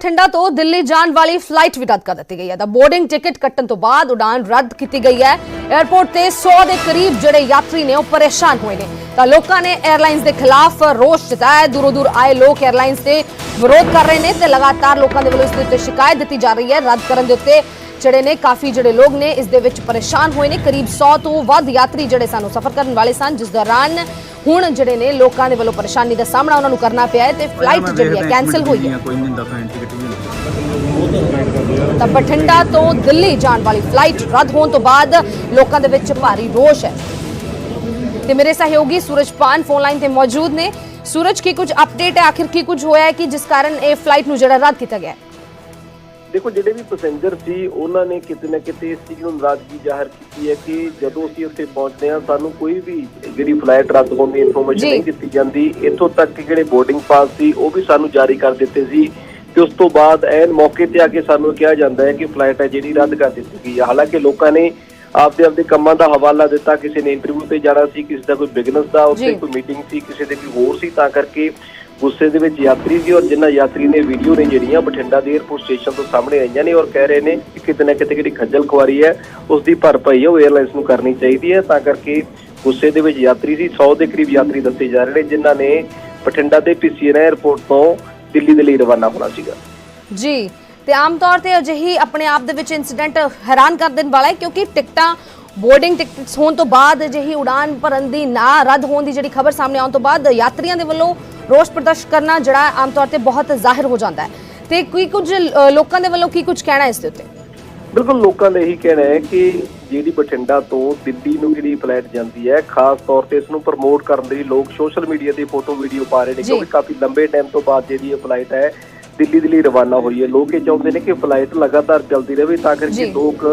ਠੰਡਾ ਤੋਂ ਦਿੱਲੀ ਜਾਣ ਵਾਲੀ ਫਲਾਈਟ ਵੀ ਰੱਦ ਕਰ ਦਿੱਤੀ ਗਈ ਹੈ। ਦਾ ਬੋਰਡਿੰਗ ਟਿਕਟ ਕੱਟਣ ਤੋਂ ਬਾਅਦ ਉਡਾਨ ਰੱਦ ਕੀਤੀ ਗਈ ਹੈ। 에어ਪੋਰਟ ਤੇ 100 ਦੇ ਕਰੀਬ ਜਿਹੜੇ ਯਾਤਰੀ ਨੇ ਉਹ ਪਰੇਸ਼ਾਨ ਹੋਏ ਨੇ। ਤਾਂ ਲੋਕਾਂ ਨੇ 에ਅਰਲਾਈਨਸ ਦੇ ਖਿਲਾਫ ਰੋਸ ਜਤਾਇਆ। ਦੂਰੋਂ ਦੂਰ ਆਏ ਲੋਕ 에ਅਰਲਾਈਨਸ ਦੇ ਵਿਰੋਧ ਕਰ ਰਹੇ ਨੇ ਤੇ ਲਗਾਤਾਰ ਲੋਕਾਂ ਦੇ ਵੱਲੋਂ ਇਸ ਦੇ ਸ਼ਿਕਾਇਤ ਦਿੱਤੀ ਜਾ ਰਹੀ ਹੈ। ਰੱਦ ਕਰਨ ਦੇ ਉੱਤੇ ਜਿਹੜੇ ਨੇ ਕਾਫੀ ਜਿਹੜੇ ਲੋਕ ਨੇ ਇਸ ਦੇ ਵਿੱਚ ਪਰੇਸ਼ਾਨ ਹੋਏ ਨੇ। ਕਰੀਬ 100 ਤੋਂ ਵੱਧ ਯਾਤਰੀ ਜਿਹੜੇ ਸਾਨੂੰ ਸਫ਼ਰ ਕਰਨ ਵਾਲੇ ਸਨ ਜਿਸ ਦੌਰਾਨ ਹੁਣ ਜਿਹੜੇ ਨੇ ਲੋਕਾਂ ਦੇ ਵੱਲੋਂ ਪਰੇਸ਼ਾਨੀ ਦਾ ਸਾਹਮਣਾ ਉਹਨਾਂ ਨੂੰ ਕਰਨਾ ਪਿਆ ਹੈ ਤੇ ਫਲਾਈਟ ਜਿਹੜੀ ਹੈ ਕੈਨਸਲ ਹੋਈ ਹੈ। ਤਾਂ ਬਠਿੰਡਾ ਤੋਂ ਦਿੱਲੀ ਜਾਣ ਵਾਲੀ ਫਲਾਈਟ ਰੱਦ ਹੋਣ ਤੋਂ ਬਾਅਦ ਲੋਕਾਂ ਦੇ ਵਿੱਚ ਭਾਰੀ ਰੋਸ਼ ਹੈ। ਤੇ ਮੇਰੇ ਸਹਿਯੋਗੀ ਸੂਰਜ ਪਾਨ ਫੋਨ ਲਾਈਨ ਤੇ ਮੌਜੂਦ ਨੇ। ਸੂਰਜ ਕੀ ਕੁਝ ਅਪਡੇਟ ਹੈ? ਆਖਿਰ ਕੀ ਕੁਝ ਹੋਇਆ ਹੈ ਕਿ ਜਿਸ ਕਾਰਨ ਇਹ ਫਲਾਈਟ ਨੂੰ ਜਿਹੜਾ ਰੱਦ ਕੀਤਾ ਗਿਆ ਹੈ? ਦੇਖੋ ਜਿਹੜੇ ਵੀ ਪੈਸੇਂਜਰ ਸੀ ਉਹਨਾਂ ਨੇ ਕਿਤੇ ਨਾ ਕਿਤੇ ਇਸ ਚੀਜ਼ ਨੂੰ ਨਾਰਾਜ਼ਗੀ ਜ਼ਾਹਰ ਕੀਤੀ ਹੈ ਕਿ ਜਦੋਂ ਅਸੀਂ ਉੱਥੇ ਪਹੁੰਚਦੇ ਹਾਂ ਸਾਨੂੰ ਕੋਈ ਵੀ ਜਿਹੜੀ ਫਲਾਈਟ ਰੱਦ ਹੋਣ ਦੀ ਇਨਫੋਰਮੇਸ਼ਨ। ਨਹੀਂ ਦਿੱਤੀ ਜਾਂਦੀ। ਇੱਥੋਂ ਤੱਕ ਕਿ ਜਿਹੜੇ ਬੋਰਡਿੰਗ ਪਾਸ ਸੀ ਉਹ ਵੀ ਸਾਨੂੰ ਜਾਰੀ ਕਰ ਦਿੱਤੇ ਸੀ। ਤੇ ਉਸ ਤੋਂ ਬਾਅਦ ਐਨ ਮੌਕੇ ਤੇ ਆ ਕੇ ਸਾਨੂੰ ਕਿਹਾ ਜਾਂਦਾ ਹੈ ਕਿ ਫਲਾਈਟ ਹੈ ਜਿਹੜੀ ਰੱਦ ਕਰ ਦਿੱਤੀ ਗਈ ਹੈ। ਹਾਲਾਂਕਿ ਲੋਕਾਂ ਨੇ ਆਪਦੇ ਆਪਦੇ ਕੰਮਾਂ ਦਾ ਹਵਾਲਾ ਦਿੱਤਾ ਕਿਸੇ ਨੇ ਇੰਟਰਵਿਊ ਤੇ ਜਾਣਾ ਸੀ ਕਿਸੇ ਦਾ ਕੋਈ ਬਿਜ਼ਨਸ ਦਾ ਉੱਥੇ ਕੋਈ ਮੀਟਿੰਗ ਸੀ ਕਿਸੇ ਦੇ ਕੋਈ ਹੋਰ ਸੀ ਤਾਂ ਕਰਕੇ ਗੁੱਸੇ ਦੇ ਵਿੱਚ ਯਾਤਰੀ ਸੀ ਔਰ ਜਿੰਨਾ ਯਾਤਰੀ ਨੇ ਵੀਡੀਓ ਨੇ ਜਿਹੜੀਆਂ ਬਠਿੰਡਾ ਦੇ 에어ਪੋਰਟ ਸਟੇਸ਼ਨ ਤੋਂ ਸਾਹਮਣੇ ਆਈਆਂ ਨੇ ਔਰ ਕਹਿ ਰਹੇ ਨੇ ਕਿ ਕਿਤੇ ਨਾ ਕਿਤੇ ਜਿਹੜੀ ਖੱਜਲ ਖੁਆਰੀ ਹੈ ਉਸ ਦੀ ਭਰਪਾਈ ਉਹ 에ਅਰਲਾਈਨਸ ਨੂੰ ਕਰਨੀ ਚਾਹੀਦੀ ਹੈ। ਤਾਂ ਕਰਕੇ ਗੁੱਸੇ ਦੇ ਵਿੱਚ ਯਾਤਰੀ ਸੀ 100 ਦੇ ਕਰੀਬ ਯਾਤਰੀ ਦੱਸੇ ਜਾ ਰਹੇ ਨੇ ਜਿਨ੍ਹਾਂ ਨੇ ਬਠਿੰਡਾ ਦੇ ਪੀਸੀਐਨ 에어ਪੋਰਟ ਤੋਂ ਦਿੱਲੀ ਦੇ ਲਈ ਰਵਾਨਾ ਹੋਣਾ ਸੀਗਾ। ਜੀ, ਤੇ ਆਮ ਤੌਰ ਤੇ ਅਜਿਹੀ ਆਪਣੇ ਆਪ ਦੇ ਵਿੱਚ ਇਨਸੀਡੈਂਟ ਹੈਰਾਨ ਕਰ ਦੇਣ ਵਾਲਾ ਹੈ ਕਿਉਂਕਿ ਟਿਕਟਾਂ ਬੋਰਡਿੰਗ ਟਿਕਟਸ ਹੋਣ ਤੋਂ ਬਾਅਦ ਅਜਿਹੀ ਉਡਾਨ ਭਰਨ ਦੀ ਨਾ ਰੱਦ ਹੋਣ ਦੀ ਜਿਹੜੀ ਖਬਰ ਸਾਹਮਣੇ ਆਉਣ ਤੋਂ ਬਾਅਦ ਯਾਤਰੀਆਂ ਦੇ ਵੱਲੋਂ ਰੋਸ ਪ੍ਰਦਰਸ਼ਨ ਕਰਨਾ ਜਿਹੜਾ ਆਮ ਤੌਰ ਤੇ ਬਹੁਤ ਜ਼ਾਹਿਰ ਹੋ ਜਾਂਦਾ ਹੈ। ਤੇ ਕੀ ਕੁਝ ਲੋਕਾਂ ਦੇ ਵੱਲੋਂ ਕੀ ਕੁਝ ਕਹਿਣਾ ਇਸ ਦੇ ਉੱਤੇ? ਬਿਲਕੁਲ ਲੋਕਾਂ ਦਾ ਇਹੀ ਕਹਿਣਾ ਹੈ ਕਿ ਜਿਹੜੀ ਬਠਿੰਡਾ ਤੋਂ ਦਿੱਲੀ ਨੂੰ ਜਿਹੜੀ ਫਲਾਈਟ ਜਾਂਦੀ ਹੈ ਖਾਸ ਤੌਰ ਤੇ ਇਸ ਨੂੰ ਪ੍ਰਮੋਟ ਕਰਨ ਲਈ ਲੋਕ ਸੋਸ਼ਲ ਮੀਡੀਆ ਤੇ ਫੋਟੋ ਵੀਡੀਓ ਪਾ ਰਹੇ ਨੇ। ਕਿਉਂਕਿ ਕਾਫੀ ਲੰਬੇ ਟਾਈਮ ਤੋਂ ਬਾਅਦ ਜਿਹੜੀ ਇਹ ਫਲਾਈਟ ਹੈ ਦਿੱਲੀ ਦੇ ਲਈ ਰਵਾਨਾ ਹੋਈ ਹੈ ਲੋਕ ਇਹ ਚਾਹੁੰਦੇ ਨੇ ਕਿ ਫਲਾਈਟ ਲਗਾਤਾਰ ਚੱਲਦੀ ਰਹੇ ਤਾਂ ਕਰਕੇ। ਲੋਕ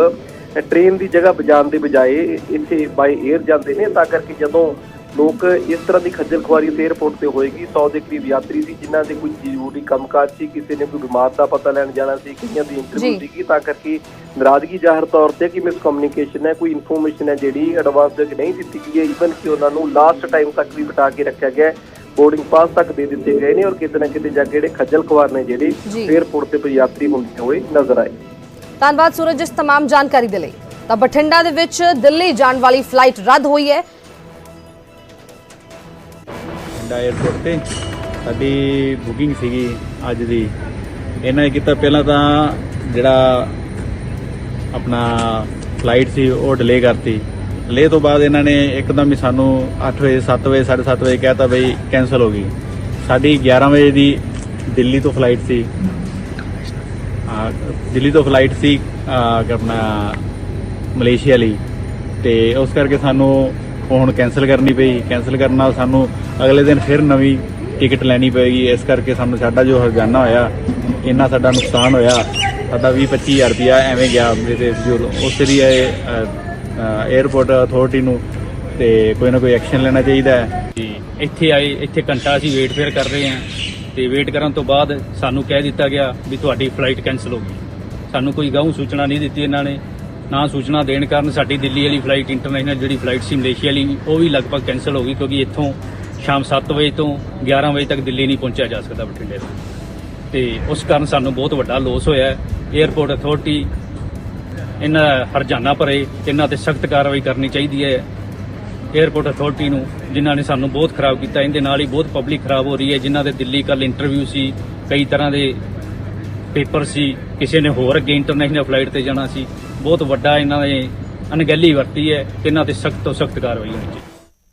ਟ੍ਰੇਨ ਦੀ ਜਗ੍ਹਾ ਬਜਾਣ ਦੇ ਬਜਾਏ ਇੱਥੇ ਬਾਈ 에ਅਰ ਜਾਂਦੇ ਨੇ ਤਾਂ ਕਰਕੇ ਜਦੋਂ ਲੋਕ ਇਸ ਤਰ੍ਹਾਂ ਦੀ ਖੱਜਲ ਖੁਆਰੀ ਤੇ 에어ਪੋਰਟ ਤੇ ਹੋਏਗੀ। 100 ਦੇ ਕਰੀਬ ਯਾਤਰੀ ਸੀ ਜਿਨ੍ਹਾਂ ਦੇ ਕੋਈ ਜ਼ਰੂਰੀ ਕੰਮਕਾਜ ਸੀ ਕਿਸੇ ਨੇ ਕੋਈ ਬਿਮਾਰ ਦਾ ਪਤਾ ਲੈਣ ਜਾਣਾ ਸੀ ਕਿੰਨੀਆਂ ਦੀ ਇੰਟਰਵਿਊ ਸੀਗੀ। ਤਾਂ ਕਰਕੇ ਨਰਾਜ਼ਗੀ ਜ਼ਾਹਰ ਤੌਰ ਤੇ ਕਿ ਮਿਸ ਕਮਿਊਨੀਕੇਸ਼ਨ ਹੈ ਕੋਈ ਇਨਫੋਰਮੇਸ਼ਨ ਹੈ ਜਿਹੜੀ ਐਡਵਾਂਸ ਵਿੱਚ ਨਹੀਂ ਦਿੱਤੀ ਗਈ ਇਵਨ ਕਿ ਉਹਨਾਂ ਨੂੰ ਲਾਸਟ ਟਾਈਮ ਤੱਕ ਵੀ ਬਟਾ ਕੇ ਰੱਖਿਆ ਗਿਆ ਬੋਰਡਿੰਗ ਪਾਸ ਤੱਕ ਦੇ ਦਿੱਤੇ ਗਏ ਨੇ ਔਰ ਕਿਤੇ ਨਾ ਕਿਤੇ ਜਾ ਕੇ ਜਿਹੜੇ ਖੱਜਲ ਖਵਾਰ ਨੇ ਜਿਹੜੇ 에ਅਰਪੋਰਟ ਤੇ ਯਾਤਰੀ ਹੁੰਦੇ ਹੋਏ ਨਜ਼ਰ ਆਏ। ਧੰਨਵਾਦ ਸੂਰਜ ਇਸ ਤਮਾਮ ਜਾਣਕਾਰੀ ਦੇ ਲਈ। ਤਾਂ ਬਠਿੰਡਾ ਦੇ ਵਿੱਚ ਦਿੱਲੀ ਜਾਣ ਵਾਲੀ ਫਲਾਈਟ ਰੱਦ ਹੋਈ ਹੈ। ਠੰਡਾ 에ਅਰਪੋਰਟ ਤੇ ਸਾਡੀ ਬੁਕਿੰਗ ਸੀਗੀ ਅੱਜ ਦੀ। ਇਹਨਾਂ ਨੇ ਕੀਤਾ ਪਹਿਲਾਂ ਤਾਂ ਜਿਹੜਾ ਆਪਣਾ ਫਲਾਈਟ ਸੀ, ਉਹ ਡਿਲੇ ਕਰਤੀ। ਡਿਲੇ ਤੋਂ ਬਾਅਦ ਇਹਨਾਂ ਨੇ ਇੱਕਦਮ ਹੀ ਸਾਨੂੰ 8 ਵਜੇ 7 ਵਜੇ 7:30 ਵਜੇ ਕਹਿਤਾ ਬਈ ਕੈਨਸਲ ਹੋ ਗਈ। ਸਾਡੀ 11 ਵਜੇ ਦੀ ਦਿੱਲੀ ਤੋਂ ਫਲਾਈਟ ਸੀ। ਦਿੱਲੀ ਤੋਂ ਫਲਾਈਟ ਸੀ ਆਪਣਾ ਮਲੇਸ਼ੀਆ ਲਈ। ਤੇ ਉਸ ਕਰਕੇ ਸਾਨੂੰ ਉਹ ਹੁਣ ਕੈਨਸਲ ਕਰਨੀ ਪਈ। ਕੈਨਸਲ ਕਰਨ ਨਾਲ ਸਾਨੂੰ ਅਗਲੇ ਦਿਨ ਫਿਰ ਨਵੀਂ ਟਿਕਟ ਲੈਣੀ ਪਏਗੀ। ਇਸ ਕਰਕੇ ਸਾਨੂੰ ਸਾਡਾ ਜੋ ਹਰਜਾਨਾ ਹੋਇਆ, ਇੰਨਾ ਸਾਡਾ ਨੁਕਸਾਨ ਹੋਇਆ। ਸਾਡਾ 20 25000 ਰੁਪਇਆ ਐਵੇਂ ਗਿਆ ਮੇਰੇ ਜੋ ਉਸ ਲਈ 에ਅਰਪੋਰਟ ਅਥਾਰਟੀ ਨੂੰ ਤੇ ਕੋਈ ਨਾ ਕੋਈ ਐਕਸ਼ਨ ਲੈਣਾ ਚਾਹੀਦਾ ਹੈ। ਇੱਥੇ ਆਏ, ਇੱਥੇ ਘੰਟਾ ਅਸੀਂ ਵੇਟ ਫੇਰ ਕਰ ਰਹੇ ਹਾਂ ਤੇ ਵੇਟ ਕਰਨ ਤੋਂ ਬਾਅਦ ਸਾਨੂੰ ਕਹਿ ਦਿੱਤਾ ਗਿਆ ਵੀ ਤੁਹਾਡੀ ਫਲਾਈਟ ਕੈਨਸਲ ਹੋ ਗਈ। ਸਾਨੂੰ ਕੋਈ ਗਾਉਂ ਸੂਚਨਾ ਨਹੀਂ ਦਿੱਤੀ ਇਹਨਾਂ ਨੇ। ਨਾ ਸੂਚਨਾ ਦੇਣ ਕਾਰਨ ਸਾਡੀ ਦਿੱਲੀ ਵਾਲੀ ਫਲਾਈਟ ਇੰਟਰਨੈਸ਼ਨਲ ਜਿਹੜੀ ਫਲਾਈਟ ਸੀ, ਮਲੇਸ਼ੀਆ ਵਾਲੀ, ਉਹ ਵੀ ਲਗਭਗ ਕੈਨਸਲ ਹੋ ਗਈ ਕਿਉਂਕਿ ਇੱਥੋਂ ਸ਼ਾਮ 7 ਵਜੇ ਤੋਂ 11 ਵਜੇ ਤੱਕ ਦਿੱਲੀ ਨਹੀਂ ਪਹੁੰਚਿਆ ਜਾ ਸਕਦਾ ਬਠਿੰਡੇ ਤੋਂ। ਤੇ ਉਸ ਕਾਰਨ ਸਾਨੂੰ ਬਹੁਤ ਵੱਡਾ ਲੋਸ ਹੋਇਆ ਹੈ। 에ਅਰਪੋਰਟ ਅਥਾਰਟੀ ਇਹਨਾਂ ਹਰਜਾਨਾ ਭਰੇ ਇਹਨਾਂ ਤੇ ਸਖਤ ਕਾਰਵਾਈ ਕਰਨੀ ਚਾਹੀਦੀ ਹੈ। 에ਅਰਪੋਰਟ ਅਥਾਰਟੀ ਨੂੰ, ਜਿਨ੍ਹਾਂ ਨੇ ਸਾਨੂੰ ਬਹੁਤ ਖਰਾਬ ਕੀਤਾ, ਇਹਦੇ ਨਾਲ ਹੀ ਬਹੁਤ ਪਬਲਿਕ ਖਰਾਬ ਹੋ ਰਹੀ ਹੈ, ਜਿਨ੍ਹਾਂ ਦੇ ਦਿੱਲੀ ਕੱਲ ਇੰਟਰਵਿਊ ਸੀ, ਕਈ ਤਰ੍ਹਾਂ ਦੇ ਪੇਪਰ ਸੀ, ਕਿਸੇ ਨੇ ਹੋਰ ਅੱਗੇ ਇੰਟਰਨੈਸ਼ਨਲ ਫਲਾਈਟ ਤੇ ਜਾਣਾ ਸੀ। ਬਹੁਤ ਵੱਡਾ ਇਹਨਾਂ ਨੇ ਅਣਗਹਿਲੀ ਵਰਤੀ ਹੈ ਇਹਨਾਂ ਤੇ ਸਖਤ ਤੋਂ ਸਖਤ ਕਾਰਵਾਈ ਹੋਣੀ ਚਾਹੀਦੀ